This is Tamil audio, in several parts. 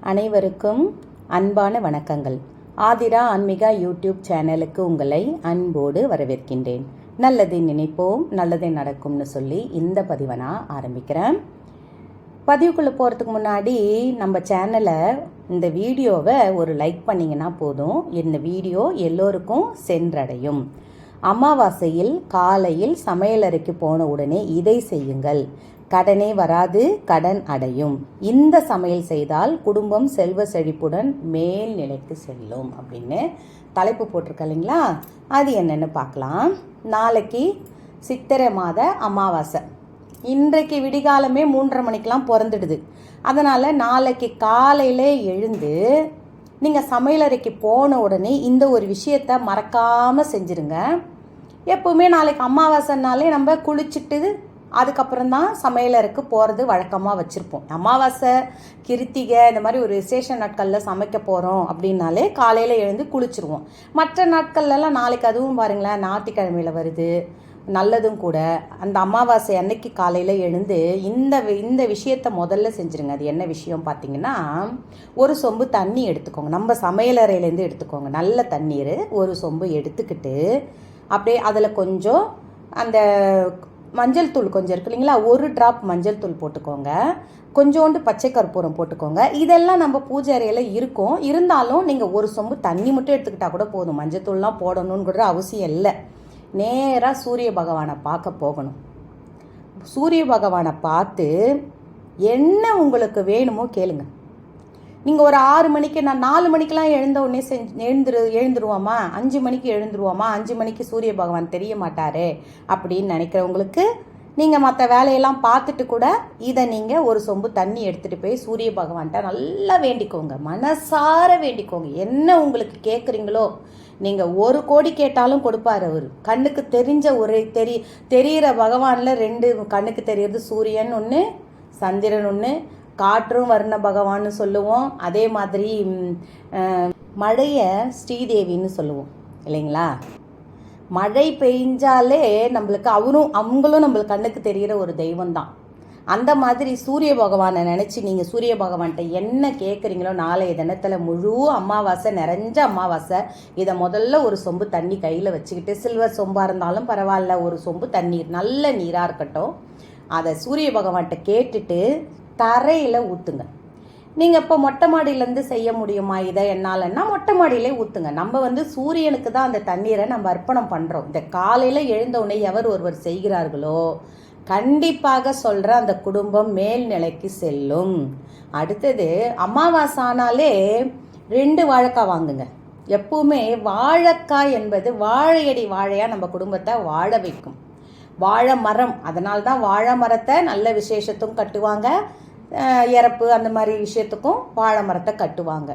அனைவருக்கும் அன்பான வணக்கங்கள். ஆதிரா ஆன்மீகா யூடியூப் சேனலுக்கு உங்களை அன்போடு வரவேற்கின்றேன். நல்லதை நினைப்போம் நல்லதை நடக்கும்னு சொல்லி இந்த பதிவை நான் ஆரம்பிக்கிறேன். பதிவுக்குள்ளே போகிறதுக்கு முன்னாடி நம்ம சேனலை இந்த வீடியோவை ஒரு லைக் பண்ணிங்கன்னா போதும். இந்த வீடியோ எல்லோருக்கும் சென்றடையும். அமாவாசையில் காலையில் சமையலறைக்கு போன உடனே இதை செய்யுங்கள். கடனே வராது கடன் அடையும். இந்த சமையல் செய்தால் குடும்பம் செல்வ செழிப்புடன் மேல் நிலைக்கு செல்லும் அப்படின்னு தலைப்பு போட்டிருக்க இல்லைங்களா? அது என்னென்னு பார்க்கலாம். நாளைக்கு சித்திரை மாத அமாவாசை. இன்றைக்கு விடிகாலமே மூன்றரை மணிக்கெலாம் பிறந்துடுது. அதனால் நாளைக்கு காலையிலே எழுந்து நீங்கள் சமையலறைக்கு போன உடனே இந்த ஒரு விஷயத்த மறக்காமல் செஞ்சுருங்க. எப்போவுமே நாளைக்கு அமாவாசைனாலே நம்ம குளிச்சுட்டு அதுக்கப்புறம் தான் சமையலறைக்கு போகிறது வழக்கமாக வச்சுருப்போம். அமாவாசை கிருத்திகை இந்த மாதிரி ஒரு விசேஷ நாட்களில் சமைக்க போகிறோம் அப்படின்னாலே காலையில் எழுந்து குளிச்சுருவோம். மற்ற நாட்கள்லாம் நாளைக்கு அதுவும் பாருங்களேன் ஞாயிற்றுக்கிழமையில் வருது. நல்லதும் கூட அந்த அமாவாசை அன்னைக்கு காலையில் எழுந்து இந்த வி- இந்த விஷயத்த முதல்ல செஞ்சுருங்க. அது என்ன விஷயம் பார்த்தீங்கன்னா ஒரு சொம்பு தண்ணி எடுத்துக்கோங்க. நம்ம சமையலறையிலேருந்து எடுத்துக்கோங்க. நல்ல தண்ணீர் ஒரு சொம்பு எடுத்துக்கிட்டு அப்படியே அதில் கொஞ்சம் அந்த மஞ்சள் தூள் கொஞ்சம் இருக்கு இல்லைங்களா? ஒரு ட்ராப் மஞ்சள் தூள் போட்டுக்கோங்க. கொஞ்சோண்டு பச்சை கற்பூரம் போட்டுக்கோங்க. இதெல்லாம் நம்ம பூஜை அறையில் இருக்கும். இருந்தாலும் நீங்கள் ஒரு சொம்பு தண்ணி மட்டும் எடுத்துக்கிட்டால் கூட போதும். மஞ்சள் தூள்லாம் போடணுங்கிற அவசியம் இல்லை. நேராக சூரிய பகவானை பார்க்க போகணும். சூரிய பகவானை பார்த்து என்ன உங்களுக்கு வேணுமோ கேளுங்க. நீங்கள் ஒரு ஆறு மணிக்கு நான் நாலு மணிக்கெலாம் எழுந்த உடனே செஞ்சு எழுந்துரு எழுந்துருவோமா? அஞ்சு மணிக்கு எழுந்துருவோமா? அஞ்சு மணிக்கு சூரிய பகவான் தெரிய மாட்டார் அப்படின்னு நினைக்கிறவங்களுக்கு நீங்கள் மற்ற வேலையெல்லாம் பார்த்துட்டு கூட இதை நீங்கள் ஒரு சொம்பு தண்ணி எடுத்துகிட்டு போய் சூரிய பகவான்கிட்ட நல்லா வேண்டிக்கோங்க. மனசார வேண்டிக்கோங்க. என்ன உங்களுக்கு கேட்குறீங்களோ நீங்கள் ஒரு கோடி கேட்டாலும் கொடுப்பார் அவர். கண்ணுக்கு தெரிஞ்ச ஒரு தெரி தெரிகிற பகவானில் ரெண்டு கண்ணுக்கு தெரியறது சூரியன் ஒன்று சந்திரன் ஒன்று காற்றும் வர்ண பகவான்னு சொல்லுவோம். அதே மாதிரி மழையை ஸ்ரீதேவின்னு சொல்லுவோம். இல்லைங்களா? மழை பெய்ஞ்சாலே நம்மளுக்கு அவரும் அவங்களும் நம்மளுக்கு கண்ணுக்கு தெரிகிற ஒரு தெய்வம் தான் அந்த மாதிரி சூரிய பகவானை நினச்சி நீங்கள் சூரிய பகவான்கிட்ட என்ன கேட்குறீங்களோ நாளைய தினத்தில் முழு அமாவாசை நிறைஞ்ச அமாவாசை இதை முதல்ல ஒரு சொம்பு தண்ணி கையில் வச்சுக்கிட்டு சில்வர் சொம்பாக இருந்தாலும் பரவாயில்ல ஒரு சொம்பு தண்ணீர் நல்ல நீராக இருக்கட்டும் அதை சூரிய பகவான்கிட்ட கேட்டுட்டு தரையில் ஊற்றுங்க நீங்கள் இப்போ மொட்டை மாடியிலேருந்து செய்ய முடியுமா? இதை என்னாலன்னா மொட்டை மாடியிலே ஊற்றுங்க நம்ம வந்து சூரியனுக்கு தான் அந்த தண்ணீரை நம்ம அர்ப்பணம் பண்ணுறோம் இந்த காலையில் எழுந்த உடனே எவர் ஒருவர் செய்கிறார்களோ கண்டிப்பாக சொல்கிற அந்த குடும்பம் மேல்நிலைக்கு செல்லும். அடுத்தது அமாவாசை ஆனாலே ரெண்டு வாழைக்காய் வாங்குங்க. எப்பவுமே வாழைக்காய் என்பது வாழையடி வாழையாக நம்ம குடும்பத்தை வாழ வைக்கும். வாழை மரம் அதனால்தான் வாழை மரத்தை நல்ல விசேஷத்தும் கட்டுவாங்க. இறப்பு அந்த மாதிரி விஷயத்துக்கும் வாழை மரத்தை கட்டுவாங்க.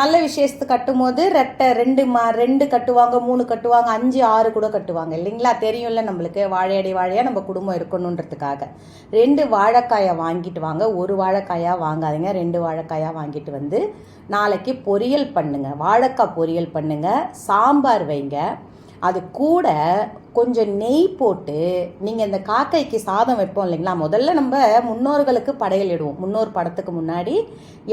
நல்ல விசேஷத்துக்கு கட்டும்போது ரெட்டை ரெண்டு மா ரெண்டு கட்டுவாங்க மூணு கட்டுவாங்க அஞ்சு ஆறு கூட கட்டுவாங்க. இல்லைங்களா? தெரியும்ல நம்மளுக்கு. வாழையடி வாழையாக நம்ம குடும்பம் இருக்கணுன்றதுக்காக. ரெண்டு வாழைக்காயை வாங்கிட்டு வாங்க. ஒரு வாழைக்காயாக வாங்காதீங்க. ரெண்டு வாழைக்காயாக வாங்கிட்டு வந்து நாளைக்கு பொரியல் பண்ணுங்கள் வாழைக்காய் பொரியல் பண்ணுங்கள் சாம்பார் வைங்க. அது கூட கொஞ்சம் நெய் போட்டு நீங்கள் இந்த காக்கைக்கு சாதம் வைப்போம் இல்லைங்களா? முதல்ல நம்ம முன்னோர்களுக்கு படையலிடுவோம் முன்னோர் படத்துக்கு முன்னாடி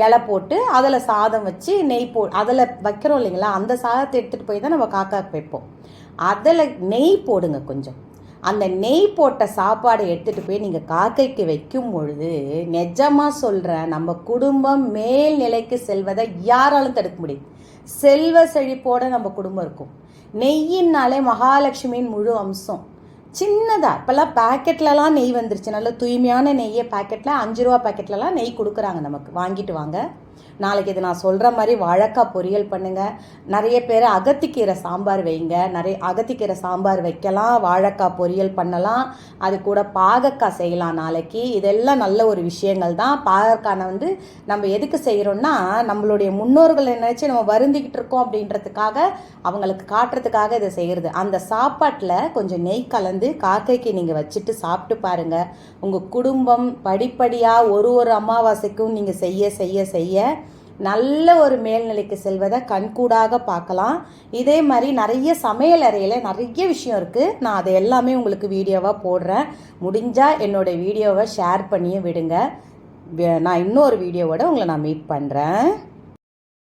இலை போட்டு அதில் சாதம் வச்சு நெய் போ அதில் வைக்கிறோம் இல்லைங்களா? அந்த சாதத்தை எடுத்துகிட்டு போய் தான் நம்ம காக்காக்கு வைப்போம். அதில் நெய் போடுங்க கொஞ்சம். அந்த நெய் போட்ட சாப்பாடை எடுத்துகிட்டு போய் நீங்கள் காக்கைக்கு வைக்கும் பொழுது நிஜமாக சொல்கிறேன் நம்ம குடும்பம் மேல் நிலைக்கு செல்வதை யாராலும் தடுக்க முடியும். செல்வ செழிப்போட நம்ம குடும்பம் இருக்கும். நெய்யினாலே மகாலட்சுமியின் முழு அம்சம். சின்னதாக இப்போல்லாம் பேக்கெட்லலாம் நெய் வந்துருச்சு. நல்ல தூய்மையான நெய்யை பேக்கெட்டில் அஞ்சு ரூபா பேக்கெட்லலாம் நெய் கொடுக்குறாங்க நமக்கு. வாங்கிட்டு வாங்க. நாளைக்கு இது நான் சொல்கிற மாதிரி வாழைக்காய் பொரியல் பண்ணுங்கள் நிறைய பேர் அகத்திக்கீரை சாம்பார் வைங்க. நிறைய அகத்திக்கீரை சாம்பார் வைக்கலாம் வாழைக்காய் பொரியல் பண்ணலாம். அது கூட பாகக்காய் செய்யலாம் நாளைக்கு. இதெல்லாம் நல்ல ஒரு விஷயங்கள் தான். பாகக்காய் வந்து நம்ம எதுக்கு செய்கிறோம்னா நம்மளுடைய முன்னோர்களை நினச்சி நம்ம வருந்திக்கிட்டு இருக்கோம் அப்படின்றதுக்காக அவங்களுக்கு காட்டுறதுக்காக இதை செய்கிறது அந்த சாப்பாட்டில் கொஞ்சம் நெய் கலந்து காக்கைக்கு நீங்கள் வச்சுட்டு சாப்பிட்டு பாருங்கள் உங்கள் குடும்பம் படிப்படியாக ஒரு ஒரு அமாவாசைக்கும் நீங்கள் செய்ய செய்ய செய்ய நல்ல ஒரு மேல்நிலைக்கு செல்வதை கண்கூடாக பார்க்கலாம். இதே மாதிரி நிறைய சமையல் அறையில் நிறைய விஷயம் இருக்குது நான் அதை எல்லாமே உங்களுக்கு வீடியோவாக போடுறேன். முடிஞ்சால் என்னோட வீடியோவை ஷேர் பண்ணியும் விடுங்க. நான் இன்னொரு வீடியோவோட உங்களை நான் மீட் பண்ணுறேன்